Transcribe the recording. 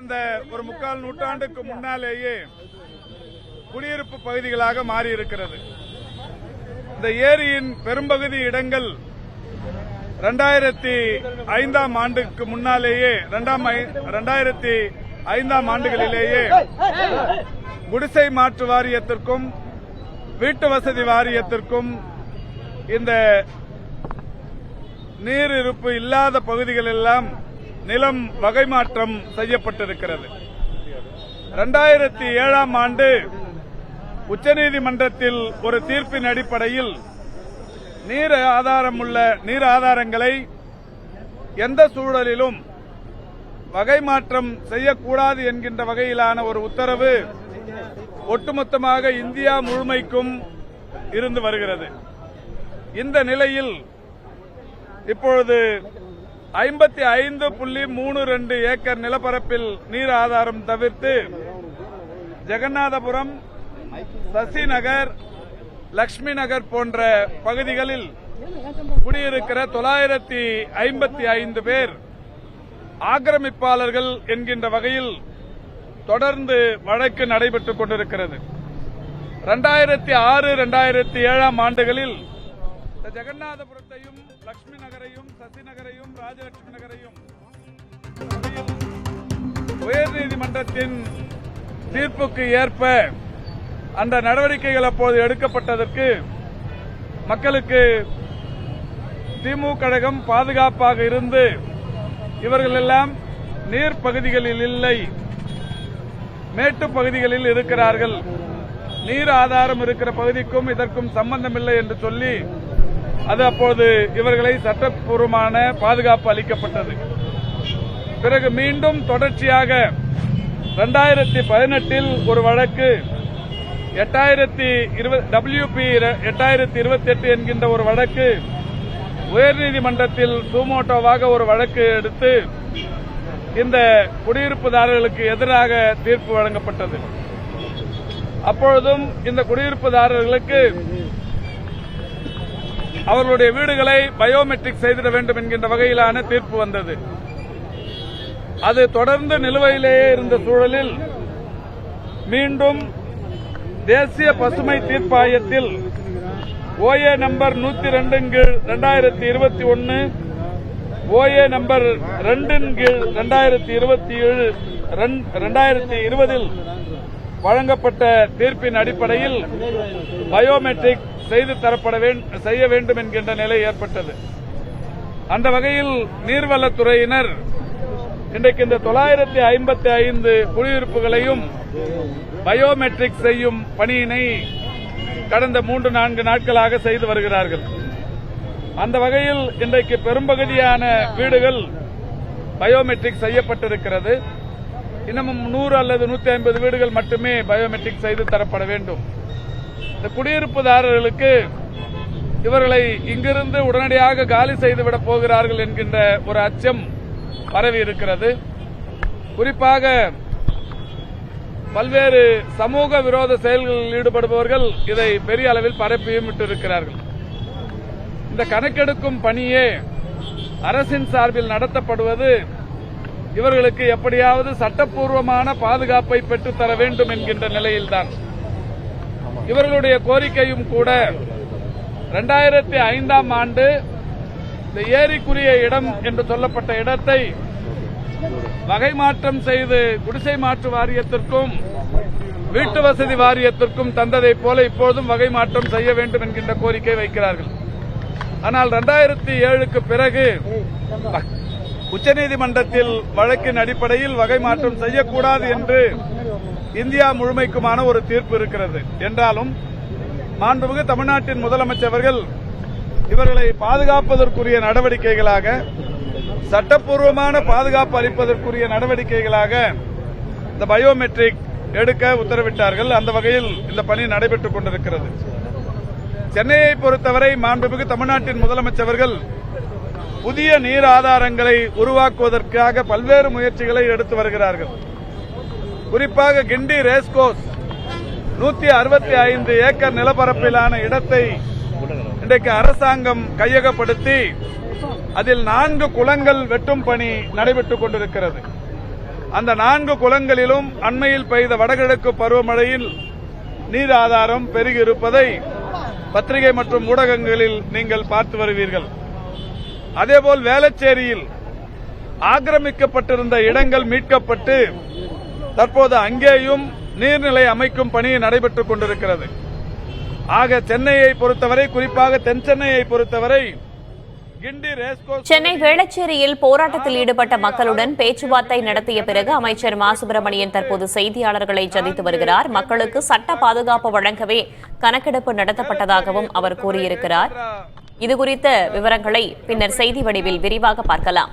இந்த ஒரு முக்கால் நூற்றாண்டுக்கு முன்னாலேயே குடியிருப்பு பகுதிகளாக மாறி இருக்கிறது இந்த ஏரியின் பெரும்பகுதி இடங்கள் ரெண்டாயிரத்தி ஐந்தாம் ஆண்டுக்கு முன்னாலேயே ரெண்டாயிரத்தி ஐந்தாம் ஆண்டுகளிலேயே குடிசை மாற்று வாரியத்திற்கும் வீட்டு வசதி வாரியத்திற்கும் இந்த நீர் இருப்பு இல்லாத பகுதிகள் எல்லாம் நிலம் வகை மாற்றம் செய்யப்பட்டிருக்கிறது. இரண்டாயிரத்தி ஏழாம் ஆண்டு உச்சநீதிமன்றத்தில் ஒரு தீர்ப்பின் அடிப்படையில் நீர் ஆதாரம் உள்ள நீர் ஆதாரங்களை எந்த சூழலிலும் வகை மாற்றம் செய்யக்கூடாது என்கின்ற வகையிலான ஒரு உத்தரவு ஒட்டுமொத்தமாக இந்தியா முழுமைக்கும் இருந்து வருகிறது. இந்த நிலையில் இப்பொழுது ஐம்பத்தி ஐந்து புள்ளி மூணு ரெண்டு ஏக்கர் நிலப்பரப்பில் நீர் ஆதாரம் தவிர்த்து ஜெகநாதபுரம் சசிநகர் லட்சுமி நகர் போன்ற பகுதிகளில் குடியிருக்கிற தொள்ளாயிரத்தி ஐம்பத்தி ஐந்து பேர் ஆக்கிரமிப்பாளர்கள் என்கின்ற வகையில் தொடர்ந்து வழக்கு நடைபெற்றுக் கொண்டிருக்கிறது. இரண்டாயிரத்தி ஆறு இரண்டாயிரத்தி ஏழாம் ஆண்டுகளில் ஜெகநாதபுரத்தையும் லட்சுமி நகரையும் சசி நகரையும் ராஜலட்சுமி நகரையும். உயர்நீதிமன்றத்தின் தீர்ப்புக்கு ஏற்ப அந்த நடவடிக்கைகள் அப்போது எடுக்கப்பட்டதற்கு மக்களுக்கு திமுக கழகம் பாதுகாப்பாக இருந்து இவர்கள் எல்லாம் நீர் பகுதிகளில் இல்லை மேட்டு பகுதிகளில் இருக்கிறார்கள். நீர் ஆதாரம் இருக்கிற பகுதிக்கும் இதற்கும் சம்பந்தமில்லை என்று சொல்லி அது அப்போது இவர்களை சட்டப்பூர்வமான பாதுகாப்பு அளிக்கப்பட்டது. பிறகு மீண்டும் தொடர்ச்சியாக இரண்டாயிரத்தி பதினெட்டில் ஒரு வழக்கு எட்டாயிரத்தி டபிள்யூபி எட்டாயிரத்தி இருபத்தி எட்டு என்கின்ற ஒரு வழக்கு உயர்நீதிமன்றத்தில் சுமோட்டோவாக ஒரு வழக்கு எடுத்து இந்த குடியிருப்புதாரர்களுக்கு எதிராக தீர்ப்பு வழங்கப்பட்டது. அப்பொழுதும் இந்த குடியிருப்புதாரர்களுக்கு அவர்களுடைய வீடுகளை பயோமெட்ரிக் செய்திட வேண்டும் என்கின்ற வகையிலான தீர்ப்பு வந்தது. அது தொடர்ந்து நிலுவையிலேயே இருந்த சூழலில் மீண்டும் தேசிய பசுமை தீர்ப்பாயத்தில் ஓஏ நம்பர் நூத்தி ரெண்டின் கீழ் இரண்டாயிரத்தி இருபத்தி ஒன்னு ஓஏ நம்பர் ரெண்டின் கீழ் இரண்டாயிரத்தி இருபத்தி ஏழு இரண்டாயிரத்தி இருபதில் வழங்கப்பட்ட தீர்ப்பின் அடிப்படையில் பயோமெட்ரிக் செய்து தரப்பட செய்ய வேண்டும் என்கின்ற நிலை ஏற்பட்டது. அந்த வகையில் நீர்வளத்துறையினர் இன்றைக்கு இந்த தொள்ளாயிரத்தி ஐம்பத்தி ஐந்து குடியிருப்புகளையும் பயோமெட்ரிக் செய்யும் பணியினை கடந்த மூன்று நான்கு நாட்களாக செய்து வருகிறார்கள். அந்த வகையில் இன்றைக்கு பெரும்பகுதியான வீடுகள் பயோமெட்ரிக் செய்யப்பட்டிருக்கிறது. இன்னமும் நூறு அல்லது நூத்தி ஐம்பது வீடுகள் மட்டுமே பயோமெட்ரிக் செய்து தரப்பட வேண்டும். இந்த குடியிருப்புதாரர்களுக்கு இவர்களை இங்கிருந்து உடனடியாக காலி செய்துவிட போகிறார்கள் என்கின்ற ஒரு அச்சம் பரவி இருக்கிறது. குறிப்பாக பல்வேறு சமூக விரோத செயல்களில் ஈடுபடுபவர்கள் இதை பெரிய அளவில் பரப்பியும் விட்டிருக்கிறார்கள். இந்த கணக்கெடுக்கும் பணியே அரசின் சார்பில் நடத்தப்படுவது இவர்களுக்கு எப்படியாவது சட்டப்பூர்வமான பாதுகாப்பை பெற்றுத்தர வேண்டும் என்கின்ற நிலையில்தான். இவர்களுடைய கோரிக்கையும் கூட இரண்டாயிரத்தி ஐந்தாம் ஆண்டு இந்த ஏரிக்குரிய இடம் என்று சொல்லப்பட்ட இடத்தை வகை மாற்றம் செய்து குடிசை மாற்று வாரியத்திற்கும் வீட்டு வசதி வாரியத்திற்கும் தந்ததைப் போல இப்போதும் வகை மாற்றம் செய்ய வேண்டும் என்கின்ற கோரிக்கை வைக்கிறார்கள். ஆனால் இரண்டாயிரத்தி ஏழுக்கு பிறகு உச்சநீதிமன்றத்தில் வழக்கின் அடிப்படையில் வகை மாற்றம் செய்யக்கூடாது என்று இந்தியா முழுமைக்குமான ஒரு தீர்ப்பு இருக்கிறது. என்றாலும் மாண்புமிகு தமிழ்நாட்டின் முதலமைச்சர்கள் இவர்களை பாதுகாப்பதற்குரிய நடவடிக்கைகளாக சட்டப்பூர்வமான பாதுகாப்பு அளிப்பதற்குரிய நடவடிக்கைகளாக இந்த பயோமெட்ரிக் எடுக்க உத்தரவிட்டார்கள். அந்த வகையில் இந்த பணி நடைபெற்றுக் கொண்டிருக்கிறது. சென்னையை பொறுத்தவரை மாண்புமிகு தமிழ்நாட்டின் முதலமைச்சர்கள் புதிய நீர் ஆதாரங்களை உருவாக்குவதற்காக பல்வேறு முயற்சிகளை எடுத்து வருகிறார்கள். குறிப்பாக கிண்டி ரேஸ்கோஸ் நூத்தி அறுபத்தி ஐந்து ஏக்கர் நிலப்பரப்பிலான இடத்தை இன்றைக்கு அரசாங்கம் கையகப்படுத்தி அதில் நான்கு குளங்கள் வெட்டும் பணி நடைபெற்றுக் கொண்டிருக்கிறது. அந்த நான்கு குளங்களிலும் அண்மையில் பெய்த வடகிழக்கு பருவமழையில் நீர் ஆதாரம் பெருகியிருப்பதை பத்திரிகை மற்றும் ஊடகங்களில் நீங்கள் பார்த்து வருவீர்கள். அதேபோல் வேளச்சேரியில் ஆக்கிரமிக்கப்பட்டிருந்த இடங்கள் மீட்கப்பட்டு தற்போது அங்கேயும் நீர்நிலை அமைக்கும் பணி நடைபெற்றுக் கொண்டிருக்கிறது. ஆக சென்னையை பொறுத்தவரை குறிப்பாக தென் சென்னையை பொறுத்தவரை சென்னை வேளச்சேரியில் போராட்டத்தில் ஈடுபட்ட மக்களுடன் பேச்சுவார்த்தை நடத்திய பிறகு அமைச்சர் மா. சுப்பிரமணியன் தற்போது செய்தியாளர்களை சந்தித்து வருகிறார். மக்களுக்கு சட்ட பாதுகாப்பு வழங்கவே கணக்கெடுப்பு நடத்தப்பட்டதாகவும் அவர் கூறியிருக்கிறார். இதுகுறித்த விவரங்களை பின்னர் செய்தி வடிவில் விரிவாக பார்க்கலாம்.